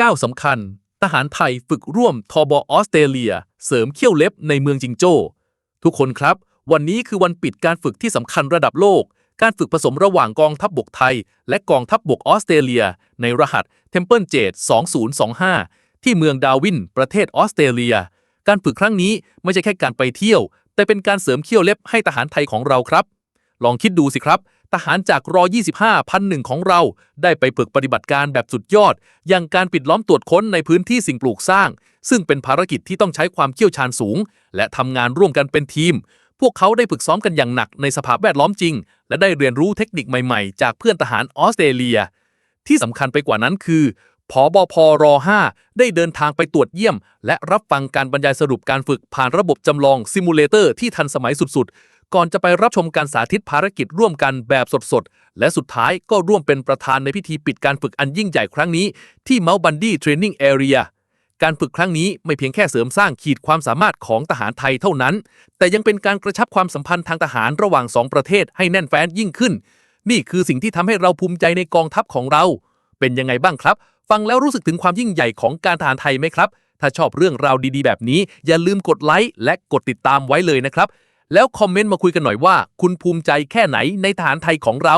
ก้าวสำคัญ ทหารไทยฝึกร่วมทบออสเตรเลีย เสริมเขี้ยวเล็บในเมืองจิงโจ้ ทุกคนครับ วันนี้คือวันปิดการฝึกที่สำคัญระดับโลก การฝึกผสมระหว่างกองทัพบบกไทย และกองทัพบบกออสเตรเลีย ในรหัส Temple Jade 2025 ที่เมืองดาวิน ประเทศออสเตรเลีย การฝึกครั้งนี้ไม่ใช่แค่การไปเที่ยว แต่เป็นการเสริมเขี้ยวเล็บให้ทหารไทยของเราครับ ลองคิดดูสิครับ ทหารจากรอ25พันหนึ่งของเรา ได้ไปฝึกปฏิบัติการแบบสุดยอด อย่างการปิดล้อมตรวจค้นในพื้นที่สิ่งปลูกสร้าง ซึ่งเป็นภารกิจที่ต้องใช้ความเชี่ยวชาญสูง และทำงานร่วมกันเป็นทีม พวกเขาได้ฝึกซ้อมกันอย่างหนักในสภาพแวดล้อมจริง และได้เรียนรู้เทคนิคใหม่ๆ จากเพื่อนทหารออสเตรเลีย ที่สำคัญไปกว่านั้นคือผอบพร5ได้เดินทางไปตรวจเยี่ยม และรับฟังการบรรยายสรุปการฝึกผ่านระบบจำลองซิมูเลเตอร์ที่ทันสมัยสุดๆ ก่อนจะไปรับชมการสาธิตภารกิจร่วมกันแบบสดๆ และสุดท้ายก็ร่วมเป็นประธานในพิธีปิดการฝึกอันยิ่งใหญ่ครั้งนี้ ที่เมาบันดี้เทรนนิ่งแอเรียการฝึกครั้งนี้ไม่เพียงแค่เสริมสร้างขีดความสามารถของทหารไทยเท่านั้น แต่ยังเป็นการกระชับความสัมพันธ์ทางทหารระหว่างสองประเทศให้แน่นแฟ้นยิ่งขึ้น นี่คือสิ่งที่ทำให้เราภูมิใจในกองทัพของเรา เป็นยังไงบ้างครับ ฟังแล้วรู้สึกถึงความยิ่งใหญ่ของการทหารไทยไหมครับ ถ้าชอบเรื่องราวดีๆ แบบนี้ อย่าลืมกดไลค์และกดติดตามไว้เลยนะครับ แล้วคอมเมนต์มาคุยกันหน่อยว่า คุณภูมิใจแค่ไหนในทหารไทยของเรา